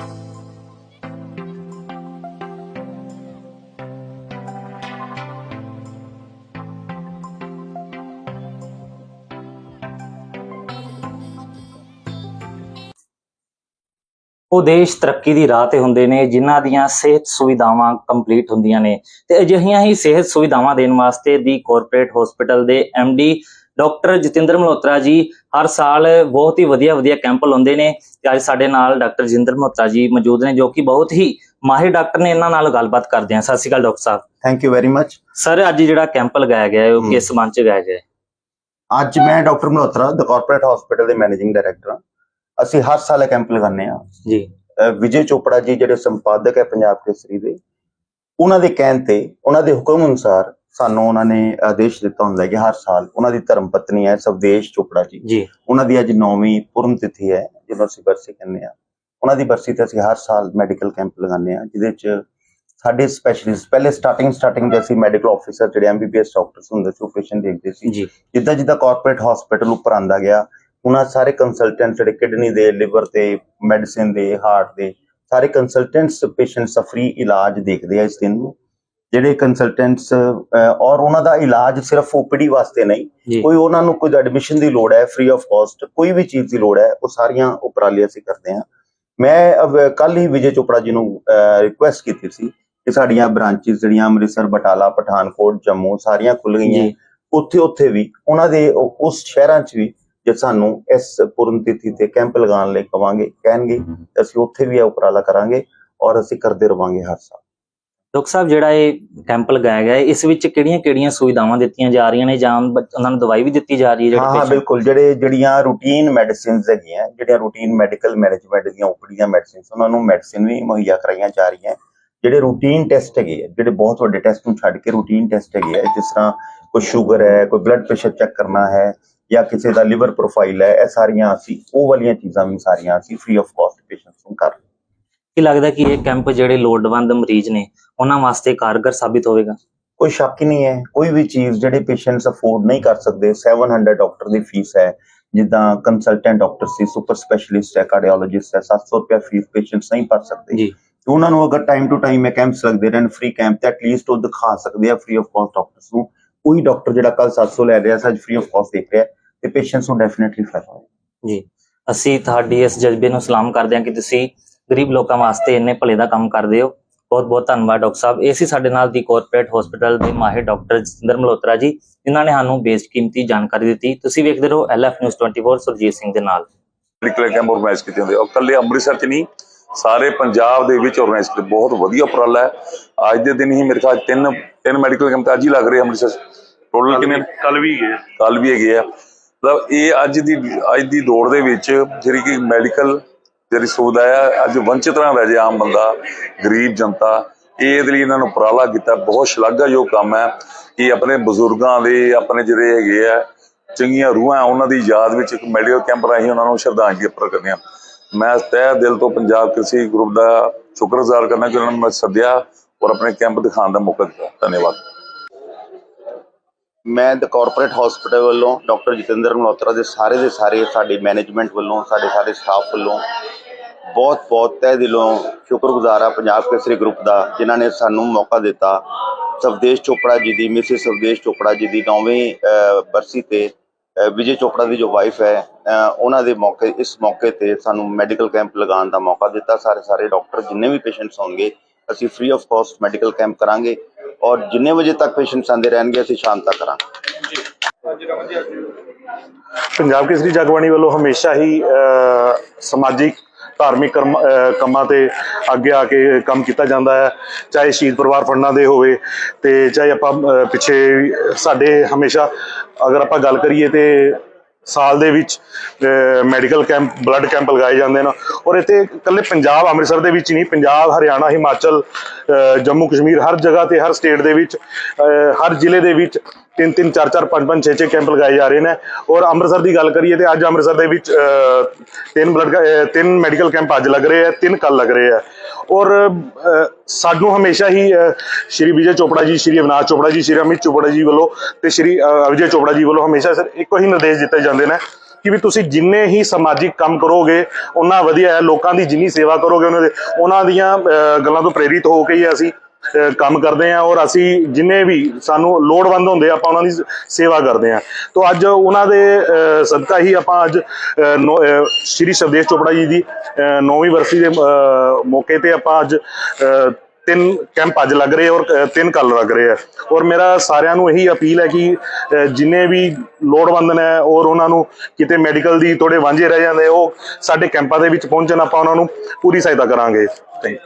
ਉਹ ਦੇਸ਼ ਤਰੱਕੀ ਦੀ ਰਾਹ ਤੇ ਹੁੰਦੇ ਨੇ, ਜਿਨ੍ਹਾਂ ਦੀਆਂ ਸਿਹਤ ਸੁਵਿਧਾਵਾਂ ਕੰਪਲੀਟ ਹੁੰਦੀਆਂ ਨੇ। ਤੇ ਅਜਿਹੀਆਂ ਹੀ ਸਿਹਤ ਸੁਵਿਧਾਵਾਂ ਦੇਣ ਵਾਸਤੇ ਦੀ ਕਾਰਪੋਰੇਟ ਹਸਪੀਟਲ ਦੇ ਡੀ ਡਾਕਟਰ ਜਤਿੰਦਰ ਮਲਹੋਤਰਾ ਜੀ ਹਰ ਸਾਲ ਬਹੁਤ ਹੀ ਵਧੀਆ ਵਧੀਆ ਕੈਂਪ ਲਾਉਂਦੇ ਨੇ ਤੇ ਅੱਜ ਸਾਡੇ ਨਾਲ ਡਾਕਟਰ ਜਿੰਦਰ ਮਲਹੋਤਰਾ ਜੀ ਮੌਜੂਦ ਨੇ ਜੋ ਕਿ ਬਹੁਤ ਹੀ ਮਾਹਿਰ ਡਾਕਟਰ ਨੇ ਇਹਨਾਂ ਨਾਲ ਗੱਲਬਾਤ ਕਰਦੇ ਹਾਂ। ਸਤਿ ਸ਼੍ਰੀ ਅਕਾਲ doctor Sahib. Thank you very much sir ਅੱਜ ਜਿਹੜਾ ਕੈਂਪ ਲਗਾਇਆ ਗਿਆ ਹੈ ਉਹ। ਕਿਸ ਸੰਬੰਧ ਚ ਲਗਾਇਆ ਗਿਆ ਹੈ? ਅੱਜ ਮੈਂ doctor Malhotra the corporate hospital ਦੇ ਮੈਨੇਜਿੰਗ ਡਾਇਰੈਕਟਰ ਹਾਂ। ਅਸੀਂ ਹਰ ਸਾਲ ਇਹ ਕੈਂਪ ਲਗਾਉਂਦੇ ਆ ਜੀ। ਵਿਜੇ ਚੋਪੜਾ ਜੀ ਜਿਹੜੇ ਸੰਪਾਦਕ ਹੈ ਪੰਜਾਬ ਕੇਸਰੀ ਦੇ ਉਹਨਾਂ ਦੇ ਕਹਿਣ ਤੇ ਉਹਨਾਂ ਦੇ ਹੁਕਮ ਅਨੁਸਾਰ ਸਾਨੂੰ ਉਹਨਾਂ ਨੇ ਆਦੇਸ਼ ਦਿੱਤਾ ਹੁੰਦਾ ਕਿ ਹਰ ਸਾਲ ਉਹਨਾਂ ਦੀ ਧਰਮ ਪਤਨੀ ਹੈ ਸਵਦੇਸ਼ ਚੋਪੜਾ ਜੀ। ਜੀ। ਉਹਨਾਂ ਦੀ ਅੱਜ 9ਵੀਂ ਪੂਰਨ ਤਿਥੀ ਹੈ ਜਿਹਨੂੰ ਅਸੀਂ ਬਰਸੀ ਕਹਿੰਦੇ ਆ ਉਹਨਾਂ ਦੀ ਬਰਸੀ ਤੇ ਅਸੀਂ ਹਰ ਸਾਲ ਮੈਡੀਕਲ ਕੈਂਪ ਲਗਾਉਂਦੇ ਆ ਜਿਹਦੇ ਚ ਸਾਡੇ ਸਪੈਸ਼ਲਿਸਟ ਪਹਿਲੇ ਸਟਾਰਟਿੰਗ ਸਟਾਰਟਿੰਗ ਦੇ ਅਸੀਂ ਮੈਡੀਕਲ ਆਫੀਸਰ ਜਿਹੜੇ ਐਮਬੀਬੀਐਸ ਡਾਕਟਰਸ ਹੁੰਦੇ ਸੀ ਉਹ ਪੇਸ਼ੈਂਟ ਦੇਖਦੇ ਸੀ। ਜੀ। ਜਿੱਦਾਂ ਜਿੱਦਾਂ ਕਾਰਪੋਰੇਟ ਹਸਪੀਟਲ ਉੱਪਰ ਆਂਦਾ ਗਿਆ ਉਹਨਾਂ ਸਾਰੇ ਕੰਸਲਟੈਂਟ ਜਿਹੜੇ ਕਿਡਨੀ ਦੇ ਲਿਵਰ ਤੇ ਮੈਡੀਸਿਨ ਦੇ ਹਾਰਟ ਦੇ ਸਾਰੇ ਕੰਸਲਟੈਂਟਸ ਪੇਸ਼ੈਂਟਸ ਦਾ ਫ੍ਰੀ ਇਲਾਜ ਦੇਖਦੇ ਆ ਇਸ ਦਿਨ ਨੂੰ। ਜਿਹੜੇ ਕੰਸਲਟੈਂਟਸ ਔਰ ਉਹਨਾਂ ਦਾ ਇਲਾਜ ਸਿਰਫ ਓਪੀਡੀ ਵਾਸਤੇ ਨਹੀਂ ਕੋਈ ਉਹਨਾਂ ਨੂੰ ਕੋਈ ਐਡਮਿਸ਼ਨ ਦੀ ਲੋੜ ਹੈ ਫ੍ਰੀ ਆਫ ਕਾਸਟ ਕੋਈ ਵੀ ਚੀਜ਼ ਦੀ ਲੋੜ ਹੈ ਉਹ ਸਾਰੀਆਂ ਉਪਰਾਲੇ ਅਸੀਂ ਕਰਦੇ ਹਾਂ। ਮੈਂ ਕੱਲ ਹੀ ਵਿਜੇ ਚੋਪੜਾ ਜੀ ਨੂੰ ਰਿਕੁਐਸਟ ਕੀਤੀ ਸੀ ਕਿ ਸਾਡੀਆਂ ਬ੍ਰਾਂਚਿਸ ਜਿਹੜੀਆਂ ਅੰਮ੍ਰਿਤਸਰ ਬਟਾਲਾ ਪਠਾਨਕੋਟ ਜੰਮੂ ਸਾਰੀਆਂ ਖੁੱਲ ਗਈਆਂ। ਉੱਥੇ ਉੱਥੇ ਵੀ ਉਹਨਾਂ ਦੇ ਉਸ ਸ਼ਹਿਰਾਂ 'ਚ ਵੀ ਜੇ ਸਾਨੂੰ ਇਸ ਪੂਰਨ ਤਿਥੀ ਤੇ ਕੈਂਪ ਲਗਾਉਣ ਲਈ ਕਵਾਂਗੇ ਕਹਿਣਗੇ ਅਸੀਂ ਉੱਥੇ ਵੀ ਇਹ ਉਪਰਾਲਾ ਕਰਾਂਗੇ ਔਰ ਅਸੀਂ ਕਰਦੇ ਰਵਾਂਗੇ ਹਰ ਸਾਲ। ਡਾਕਟਰ ਸਾਹਿਬ ਜਿਹੜਾ ਇਹ ਕੈਂਪ ਲਗਾਇਆ ਗਿਆ ਹੈ ਇਸ ਵਿੱਚ ਕਿਹੜੀਆਂ-ਕਿਹੜੀਆਂ ਸੁਵਿਧਾਵਾਂ ਦਿੱਤੀਆਂ ਜਾ ਰਹੀਆਂ ਨੇ ਜਾਂ ਉਹਨਾਂ ਨੂੰ ਦਵਾਈ ਵੀ ਦਿੱਤੀ ਜਾ ਰਹੀ ਹੈ ਹਾਂ ਹਾਂ ਬਿਲਕੁਲ ਜਿਹੜੇ ਜਿਹੜੀਆਂ ਰੂਟੀਨ ਮੈਡੀਸਿਨਸ ਹੈਗੀਆਂ ਜਿਹੜੀਆਂ ਰੂਟੀਨ ਮੈਡੀਕਲ ਮੈਨੇਜਮੈਂਟ ਦੀਆਂ ਓਪੀਡੀਆਂ ਮੈਡੀਸਿਨਸ ਉਹਨਾਂ ਨੂੰ ਮੈਡੀਸਿਨ ਵੀ ਮੁਹੱਈਆ ਕਰਾਈਆਂ ਜਾ ਰਹੀਆਂ ਜਿਹੜੇ ਰੂਟੀਨ ਟੈਸਟ ਹੈਗੇ ਆ ਜਿਹੜੇ ਬਹੁਤ ਵੱਡੇ ਟੈਸਟ ਨੂੰ ਛੱਡ ਕੇ ਰੂਟੀਨ ਟੈਸਟ ਹੈਗੇ ਆ ਜਿਸ ਤਰ੍ਹਾਂ ਕੋਈ ਸ਼ੂਗਰ ਹੈ ਕੋਈ ਬਲੱਡ ਪ੍ਰੈਸ਼ਰ ਚੈੱਕ ਕਰਨਾ ਹੈ ਜਾਂ ਕਿਸੇ ਦਾ ਲਿਵਰ ਪ੍ਰੋਫਾਈਲ ਹੈ ਇਹ ਸਾਰੀਆਂ ਅਸੀਂ ਉਹ ਵਾਲੀਆਂ ਚੀਜ਼ਾਂ ਵੀ ਸਾਰੀਆਂ ਅਸੀਂ ਫ੍ਰੀ ਆਫ ਕਾਸਟ ਪੇਸ਼ੈਂਟਸ ਨੂੰ ਕਰ ਰਹੇ ਹਾਂ। ਕੀ ਲੱਗਦਾ ਕਿ ਇਹ ਕੈਂਪ ਜਿਹੜੇ ਲੋੜਵੰਦ ਮਰੀਜ਼ ਨੇ ਉਹਨਾਂ ਵਾਸਤੇ ਕਾਰਗਰ ਸਾਬਿਤ ਹੋਵੇਗਾ? ਕੋਈ ਸ਼ੱਕ ਨਹੀਂ ਹੈ। ਕੋਈ ਵੀ ਚੀਜ਼ ਜਿਹੜੇ ਪੇਸ਼ੈਂਟਸ ਅਫੋਰਡ ਨਹੀਂ ਕਰ ਸਕਦੇ 700 ਡਾਕਟਰ ਦੀ ਫੀਸ ਹੈ। ਜਿੱਦਾਂ ਕੰਸਲਟੈਂਟ ਡਾਕਟਰ ਸੀ ਸੁਪਰ ਸਪੈਸ਼ਲਿਸਟ ਹੈ ਕਾਰਡੀਓਲੋਜਿਸਟ ਹੈ 700 ਰੁਪਏ ਫੀਸ ਪੇਸ਼ੈਂਟਸ ਨਹੀਂ ਭਰ ਸਕਦੇ। ਜੀ। ਤੇ ਉਹਨਾਂ ਨੂੰ ਅਗਰ ਟਾਈਮ ਟੂ ਟਾਈਮ ਇਹ ਕੈਂਪਸ ਲੱਗਦੇ ਰਹਿਣ ਫ੍ਰੀ ਕੈਂਪ ਤੇ ਐਟਲੀਸਟ ਉਹ ਦਿਖਾ ਸਕਦੇ ਆ ਫ੍ਰੀ ਆਫ ਕਾਸਟ ਡਾਕਟਰਸ ਨੂੰ। ਕੋਈ ਡਾਕਟਰ ਜਿਹੜਾ ਕੱਲ 700 ਲੈ ਰਿਹਾ ਸੱਜ ਫ੍ਰੀ ਆਫ ਕਾਸਟ ਦੇਖ ਰਿਹਾ ਤੇ ਪੇਸ਼ੈਂਟਸ ਨੂੰ ਡੈਫੀਨਿਟਲੀ ਫਾਇਦਾ ਹੋਏਗਾ। ਜੀ। ਅਸੀਂ ਤੁਹਾਡੀ ਇਸ ਜਜ਼ਬੇ ਨੂੰ ਸਲਾਮ ਕਰਦੇ ਹਾਂ ਕਿ ਤੁਸੀਂ ਗਰੀਬ ਲੋਕਾਂ ਵਾਸਤੇ ਇੰਨੇ ਭਲੇ ਦਾ ਕੰਮ ਕਰਦੇ ਹੋ। ਬਹੁਤ ਬਹੁਤ ਧੰਨਵਾਦ ਡਾਕਟਰ ਸਾਹਿਬ। ਇਹ ਸੀ ਸਾਡੇ ਨਾਲ ਦੀ ਕਾਰਪੋਰੇਟ ਹਸਪੀਟਲ ਦੇ ਮਾਹਿਰ ਡਾਕਟਰ ਜਤਿੰਦਰ ਮਲਹੋਤਰਾ ਜੀ ਜਿਨ੍ਹਾਂ ਨੇ ਸਾਨੂੰ ਬੇਸ਼ਕੀਮਤੀ ਜਾਣਕਾਰੀ ਦਿੱਤੀ। ਤੁਸੀਂ ਵੇਖਦੇ ਰਹੋ ਐਲਐਫ ਨਿਊਜ਼ 24 ਸੁਰਜੀਤ ਸਿੰਘ ਦੇ ਨਾਲ। ਮੈਡੀਕਲ ਕੈਂਪ ਆਰਗੇਨਾਈਜ਼ ਕੀਤੇ ਹੁੰਦੇ। ਉਹ ਕੱਲੇ ਅੰਮ੍ਰਿਤਸਰ ਚ ਨਹੀਂ ਸਾਰੇ ਪੰਜਾਬ ਦੇ ਵਿੱਚ ਆਰਗੇਨਾਈਜ਼ ਕੀਤੇ। ਬਹੁਤ ਵਧੀਆ ਉਪਰਾਲਾ ਹੈ। ਅੱਜ ਦੇ ਦਿਨ ਹੀ ਮੇਰੇ ਖਿਆਲ ਤਿੰਨ ਤਿੰਨ ਮੈਡੀਕਲ ਕੈਂਪ ਤਾਂ ਅੱਜ ਹੀ ਲੱਗ ਰਹੇ ਅੰਮ੍ਰਿਤਸਰ ਟੋਟਲ ਕਿੰਨੇ ਕੱਲ ਵੀ ਗਏ ਕੱਲ ਵੀ ਹੈਗੇ ਆ। ਮਤਲਬ ਇਹ ਅੱਜ ਦੀ ਅੱਜ ਦੀ ਦੌੜ ਦੇ ਵਿੱਚ ਜਿਹੜੀ ਕਿ ਮੈਡੀਕਲ ਜਿਹੜੀ ਸੁਵਿਧਾ ਆ ਅੱਜ ਵੰਚਿਤ ਨਾ ਰਹਿ ਜਾਏ ਆਮ ਬੰਦਾ, ਗਰੀਬ ਜਨਤਾ ਇਹਦੇ ਲਈ ਇਹਨਾਂ ਨੂੰ ਉਪਰਾਲਾ ਕੀਤਾ। ਬਹੁਤ ਸ਼ਲਾਘਾਯੋਗ ਕੰਮ ਹੈ ਕਿ ਆਪਣੇ ਬਜ਼ੁਰਗਾਂ ਦੇ, ਆਪਣੇ ਜਿਹੜੇ ਹੈਗੇ ਆ, ਚੰਗੀਆਂ ਰੂਹਾਂ ਉਹਨਾਂ ਦੀ ਯਾਦ ਵਿੱਚ ਇੱਕ ਮੈਡੀਕਲ ਕੈਂਪ ਰਾਹੀਂ ਉਹਨਾਂ ਨੂੰ ਸ਼ਰਧਾਂਜਲੀ ਅਰਪਣ ਕਰਦੇ ਹਾਂ। ਮੈਂ ਤਹਿ ਦਿਲ ਤੋਂ ਪੰਜਾਬ ਕ੍ਰਿਸ਼ੀ ਗਰੁੱਪ ਦਾ ਸ਼ੁਕਰਗੁਜ਼ਾਰ ਕਰਨਾ ਕਿ ਉਹਨਾਂ ਨੂੰ ਮੈਂ ਸੱਦਿਆ ਔਰ ਆਪਣੇ ਕੈਂਪ ਦਿਖਾਉਣ ਦਾ ਮੌਕਾ ਦਿੱਤਾ। ਧੰਨਵਾਦ। ਮੈਂ ਦ ਕਾਰਪੋਰੇਟ ਹਸਪੀਟਲ ਵੱਲੋਂ ਡਾਕਟਰ ਜਤਿੰਦਰ ਮਲਹੋਤਰਾ ਦੇ ਸਾਰੇ ਦੇ ਸਾਰੇ, ਸਾਡੀ ਮੈਨੇਜਮੈਂਟ ਵੱਲੋਂ, ਸਾਡੇ ਸਾਰੇ ਸਟਾਫ ਵੱਲੋਂ ਬਹੁਤ ਬਹੁਤ ਤਹਿ ਦਿਲੋਂ ਸ਼ੁਕਰਗੁਜ਼ਾਰ ਆ ਪੰਜਾਬ ਕੇਸਰੀ ਗਰੁੱਪ ਦਾ, ਜਿਨ੍ਹਾਂ ਨੇ ਸਾਨੂੰ ਮੌਕਾ ਦਿੱਤਾ। ਸਵਦੇਸ਼ ਚੋਪੜਾ ਜੀ ਦੀ ਮਿਸਿਸ ਸਵਦੇਸ਼ ਚੋਪੜਾ ਜੀ ਦੀ, ਨੌਵੀਂ ਬਰਸੀ ਤੇ ਵਿਜੇ ਚੋਪੜਾ ਦੀ ਜੋ ਵਾਈਫ ਹੈ ਉਹਨਾਂ ਦੇ ਮੌਕੇ, ਇਸ ਮੌਕੇ ਤੇ ਸਾਨੂੰ ਮੈਡੀਕਲ ਕੈਂਪ ਲਗਾਉਣ ਦਾ ਮੌਕਾ ਦਿੱਤਾ। ਸਾਰੇ ਸਾਰੇ ਡਾਕਟਰ ਜਿੰਨੇ ਵੀ ਪੇਸ਼ੈਂਟਸ ਹੋਣਗੇ, ਅਸੀਂ free of cost medical camp ਕਰਾਂਗੇ ਔਰ ਜਿੰਨੇ ਵਜੇ ਤੱਕ ਪੇਸ਼ੈਂਟਸ ਆਂਦੇ ਰਹਿਣਗੇ, ਅਸੀਂ ਸ਼ਾਮ ਤੱਕ ਕਰਾਂਗੇ। ਪੰਜਾਬ ਕੇਸਰੀ ਜਗਬਾਣੀ ਵੱਲੋਂ ਹਮੇਸ਼ਾ ਹੀ ਸਮਾਜਿਕ ਧਾਰਮਿਕ ਕਰਮ- ਕੰਮਾਂ ਤੇ ਅੱਗੇ ਆ ਕੇ ਕੰਮ ਕੀਤਾ ਜਾਂਦਾ ਹੈ। ਚਾਹੇ ਸ਼ਹੀਦ ਪਰਿਵਾਰ ਫੰਡਾਂ ਦੇ ਹੋਵੇ ਤੇ ਚਾਹੇ ਆਪਾਂ ਪਿੱਛੇ ਸਾਡੇ ਹਮੇਸ਼ਾ ਅਗਰ ਆਪਾਂ ਗੱਲ ਕਰੀਏ ਤੇ ਸਾਲ ਦੇ ਵਿੱਚ ਮੈਡੀਕਲ ਕੈਂਪ, ਬਲੱਡ ਕੈਂਪ ਲਗਾਏ ਜਾਂਦੇ ਨੇ। ਔਰ ਇੱਥੇ ਇਕੱਲੇ ਪੰਜਾਬ, ਅੰਮ੍ਰਿਤਸਰ ਦੇ ਵਿੱਚ ਨਹੀਂ, ਪੰਜਾਬ, ਹਰਿਆਣਾ, ਹਿਮਾਚਲ ਜੰਮੂ, ਕਸ਼ਮੀਰ ਹਰ ਜਗ੍ਹਾ ਤੇ, ਹਰ ਸਟੇਟ ਦੇ ਵਿੱਚ ਹਰ ਜ਼ਿਲ੍ਹੇ ਦੇ ਵਿੱਚ ਤਿੰਨ ਤਿੰਨ ਚਾਰ ਚਾਰ ਪੰਜ ਪੰਜ ਛੇ ਛੇ ਕੈਂਪ ਲਗਾਏ ਜਾ ਰਹੇ ਨੇ। ਔਰ ਅੰਮ੍ਰਿਤਸਰ ਦੀ ਗੱਲ ਕਰੀਏ ਤੇ ਅੱਜ ਅੰਮ੍ਰਿਤਸਰ ਦੇ ਵਿੱਚ ਤਿੰਨ ਬਲੱਡ ਤਿੰਨ ਮੈਡੀਕਲ ਕੈਂਪ ਅੱਜ ਲੱਗ ਰਹੇ ਆ ਤਿੰਨ ਕੱਲ ਲੱਗ ਰਹੇ ਆ। ਔਰ ਸਾਨੂੰ ਹਮੇਸ਼ਾ ਹੀ ਸ਼੍ਰੀ ਵਿਜੇ ਚੋਪੜਾ ਜੀ ਸ਼੍ਰੀ ਅਵਿਨਾਸ਼ ਚੋਪੜਾ ਜੀ ਸ਼੍ਰੀ ਅਮਿਤ ਚੋਪੜਾ ਜੀ ਵੱਲੋਂ ਤੇ ਸ਼੍ਰੀ ਅਹ, ਚੋਪੜਾ ਜੀ ਵੱਲੋਂ ਹਮੇਸ਼ਾ ਸਰ ਇੱਕੋ ਹੀ ਨਿਰਦੇਸ਼ ਦਿੱਤੇ ਜਾਂਦੇ ਨੇ ਕਿ ਵੀ ਤੁਸੀਂ ਜਿੰਨੇ ਹੀ ਸਮਾਜਿਕ ਕੰਮ ਕਰੋਗੇ ਉਹਨਾਂ ਵਧੀਆ ਹੈ। ਲੋਕਾਂ ਦੀ ਜਿੰਨੀ ਸੇਵਾ ਕਰੋਗੇ ਉਹਨਾਂ ਦੇ ਉਹਨਾਂ ਦੀਆਂ ਗੱਲਾਂ ਤੋਂ ਪ੍ਰੇਰਿਤ ਹੋ ਕੇ ਹੀ ਅਸੀਂ ਕੰਮ ਕਰਦੇ ਹਾਂ ਔਰ ਅਸੀਂ ਜਿੰਨੇ ਵੀ ਸਾਨੂੰ ਲੋੜਵੰਦ ਹੁੰਦੇ ਆਪਾਂ ਉਹਨਾਂ ਦੀ ਸੇਵਾ ਕਰਦੇ ਹਾਂ ਤੋਂ ਅੱਜ ਉਹਨਾਂ ਦੇ ਅਹ, ਸਦਕਾ ਹੀ ਆਪਾਂ ਅੱਜ ਸ਼੍ਰੀ ਸ਼ਵਦੇਸ਼ ਚੋਪੜਾ ਜੀ ਦੀ 9ਵੀਂ ਵਰਸੀ ਦੇ ਮੌਕੇ ਤੇ ਆਪਾਂ ਅੱਜ ਅਹ, ਤਿੰਨ ਕੈਂਪ ਅੱਜ ਲੱਗ ਰਹੇ ਔਰ ਤਿੰਨ ਕੱਲ ਲੱਗ ਰਹੇ ਆ। ਔਰ ਮੇਰਾ ਸਾਰਿਆਂ ਨੂੰ ਇਹੀ ਅਪੀਲ ਹੈ ਕਿ ਜਿੰਨੇ ਵੀ ਲੋੜਵੰਦ ਨੇ ਔਰ ਉਹਨਾਂ ਨੂੰ ਕਿਤੇ ਮੈਡੀਕਲ ਦੀ ਥੋੜੇ ਵਾਂਝੇ ਰਹਿ ਜਾਂਦੇ ਉਹ ਸਾਡੇ ਕੈਂਪਾਂ ਦੇ ਵਿੱਚ ਪਹੁੰਚਣ ਆਪਾਂ ਉਹਨਾਂ ਨੂੰ ਪੂਰੀ ਸਹਾਇਤਾ ਕਰਾਂਗੇ। ਥੈਂਕ